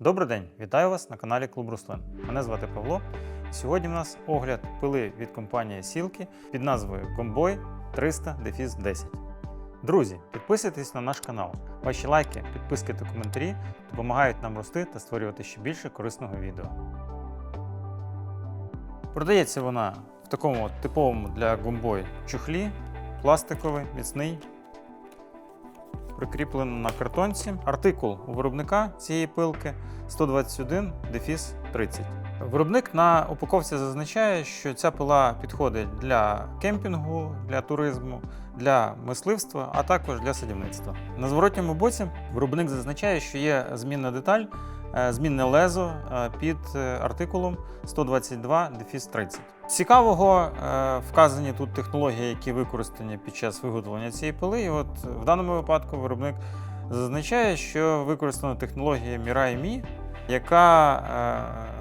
Добрий день, вітаю вас на каналі Клуб Руслин. Мене звати Павло. Сьогодні в нас огляд пили від компанії Сілки під назвою Comboy 300 10. Друзі, підписуйтесь на наш канал. Ваші лайки, підписки та коментарі допомагають нам рости та створювати ще більше корисного відео. Продається вона в такому типовому для Gomboy чухлі, пластиковий, міцний, прикріплено на картонці. Артикул у виробника цієї пилки 121 дефіс 30. Виробник на упаковці зазначає, що ця пила підходить для кемпінгу, для туризму, для мисливства, а також для садівництва. На зворотньому боці виробник зазначає, що є змінна деталь, змінне лезо е, під е, артикулом 122 дефіс 30. Цікавого е, вказані тут технології, які використані під час виготовлення цієї пили. І от в даному випадку виробник зазначає, що використана технологія Mirai Mi, яка е,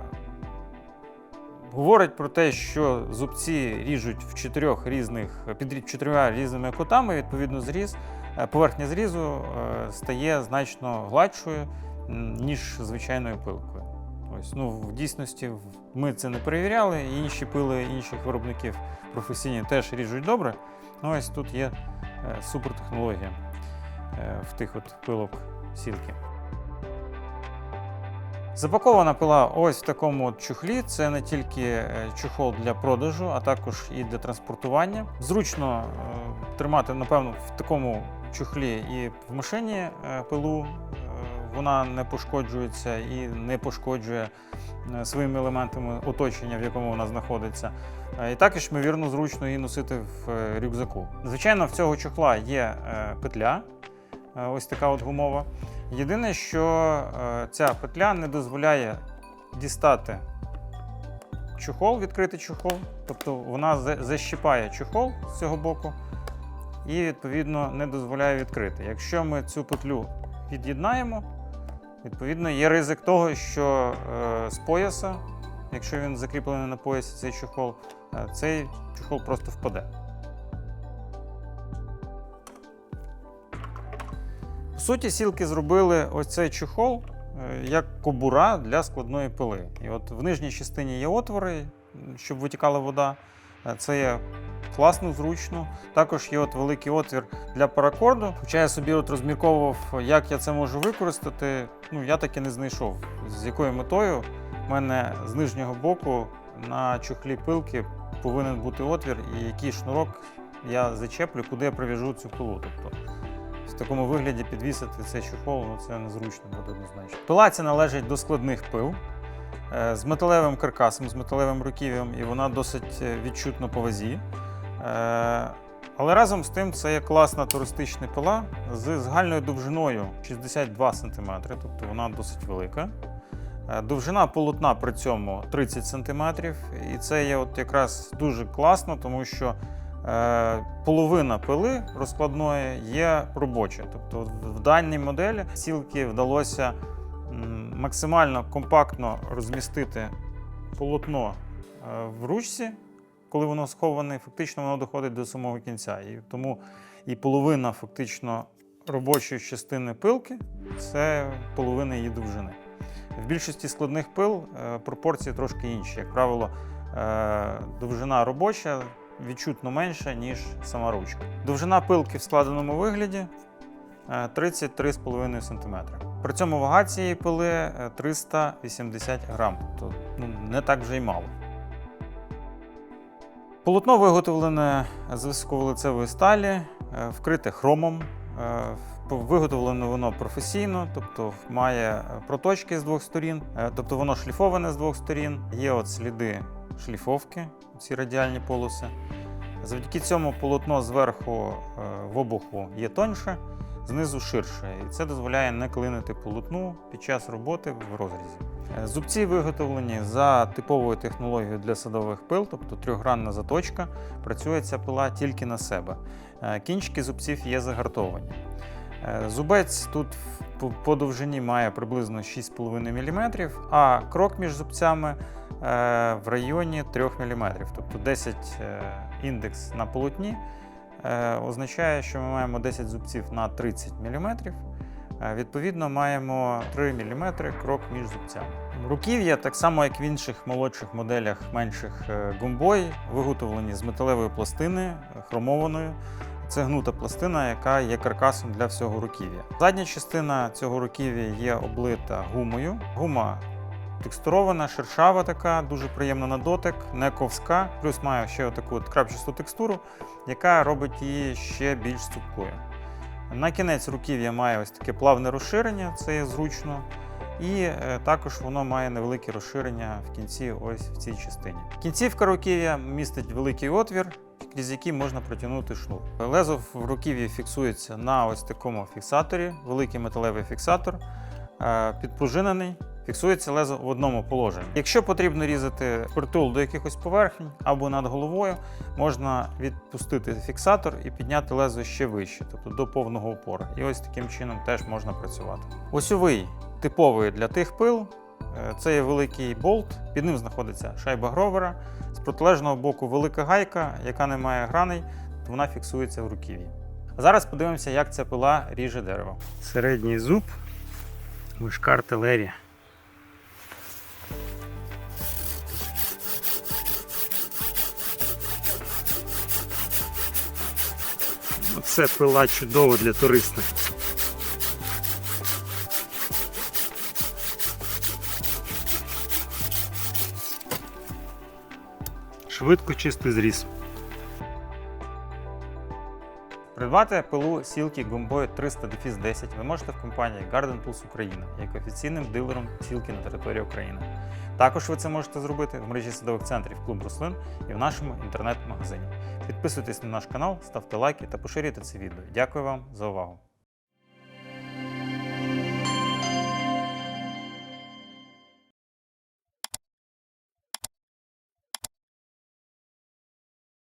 говорить про те, що зубці ріжуть в чотирьох різних під чотирма різними кутами. Відповідно, зріз, е, поверхня зрізу е, стає значно гладшою, ніж звичайною пилкою. Ось, ну, в дійсності ми це не перевіряли, інші пили інших виробників професійні теж ріжуть добре. Ну, ось тут є е, супертехнологія е, в тих от пилок сілки. Запакована пила ось в такому от чухлі. Це не тільки е, чохол для продажу, а також і для транспортування. Зручно тримати, напевно, в такому чухлі і в машині пилу. Вона не пошкоджується і не пошкоджує е, своїми елементами оточення, в якому вона знаходиться. Е, І також, ймовірно, зручно її носити в е, рюкзаку. Звичайно, в цього чохла є петля, ось така от гумова. Єдине, що ця петля не дозволяє дістати чохол, відкрити чохол, тобто вона за- защіпає чохол з цього боку і, відповідно, не дозволяє відкрити. Якщо ми цю петлю від'єднаємо, відповідно, є ризик того, що е, з пояса, якщо він закріплений на поясі цей чохол, е, цей чохол просто впаде. В суті, сілки зробили ось цей чохол е, як кобура для складної пили. І от в нижній частині є отвори, щоб витікала вода. Це є класно, зручно. Також є от великий отвір для паракорду. Хоча я собі от розмірковував, як я це можу використати, ну я таки не знайшов. З якою метою в мене з нижнього боку на чохлі пилки повинен бути отвір, і який шнурок я зачеплю, куди я прив'яжу цю пилу. Тобто в такому вигляді підвісити цей чохол, ну це незручно буде однозначно. Пила ця належить до складних пил е, з металевим каркасом, з металевим руків'ям, і вона досить е, відчутна по вазі. Е, Але разом з тим це є класна туристична пила з загальною довжиною 62 см, тобто вона досить велика. Е, Довжина полотна при цьому 30 см, і це є от якраз дуже класно, тому що е, половина пили розкладної є робоча. Тобто в- даній моделі сілки вдалося максимально компактно розмістити полотно в ручці, коли воно сховане, фактично воно доходить до самого кінця. І тому і половина фактично робочої частини пилки це половина її довжини. В більшості складних пил е, пропорції трошки інші. Як правило, е, довжина робоча відчутно менша, ніж сама ручка. Довжина пилки в складеному вигляді е, 33,5 см. При цьому вага цієї пили е, 380 грам, тобто ну, не так вже й мало. Полотно виготовлене з високовилицевої сталі, е, вкрите хромом. Е, Виготовлено воно професійно, тобто має е, проточки з двох сторін, тобто воно шліфоване з двох сторін. Є от сліди шліфовки, ці радіальні полоси. Завдяки цьому полотно зверху в обуху є тоньше, знизу ширше, і це дозволяє не клинити полотну під час роботи в розрізі. Е, Зубці виготовлені за типовою технологією для садових пил, тобто трьохгранна заточка. Працює ця пила тільки на себе. Е, Кінчики зубців є загартовані. Е, Зубець тут по- довжині має приблизно 6,5 мм, а крок між зубцями в районі 3 мм. Тобто 10 е, індекс на полотні означає, що ми маємо 10 зубців на 30 мм. Е, Відповідно, маємо 3 мм крок між зубцями. Руків'я, так само як в інших молодших моделях менших е, гумбой, виготовлені з металевої пластини е, хромованої. Це гнута пластина, яка є каркасом для всього руків'я. Задня частина цього руків'я є облита гумою. Гума текстурована, шершава така, дуже приємна на дотик, не ковська, плюс має ще таку крапчасту текстуру, яка робить її ще більш цупкою. На кінець руків'я має ось таке плавне розширення, це є зручно. І е, також воно має невелике розширення в кінці, ось в цій частині. Кінцівка руків'я містить великий отвір, крізь який можна протягнути шнур. Лезо в руків'ї фіксується на ось такому фіксаторі, великий металевий фіксатор, е, підпружинений. Фіксується лезо в одному положенні. Якщо потрібно різати притул до якихось поверхень або над головою, можна відпустити фіксатор і підняти лезо ще вище, тобто до повного опору. І ось таким чином теж можна працювати. Осьовий типовий для тих пил. е, Це є великий болт, під ним знаходиться шайба гровера. З протилежного боку велика гайка, яка не має граней, то вона фіксується в руків'ї. А зараз подивимося, як ця пила ріже дерево. Середній зуб, вишка артилерія. Це пила чудово для туриста. Швидко чистий зріз. Придбати пилу сілки Гумбой 300 10 ви можете в компанії Garden Tools Україна як офіційним дилером сілки на території України. Також ви це можете зробити в мережі садових центрів клуб рослин і в нашому інтернет-магазині. Підписуйтесь на наш канал, ставте лайки та поширюйте це відео. Дякую вам за увагу!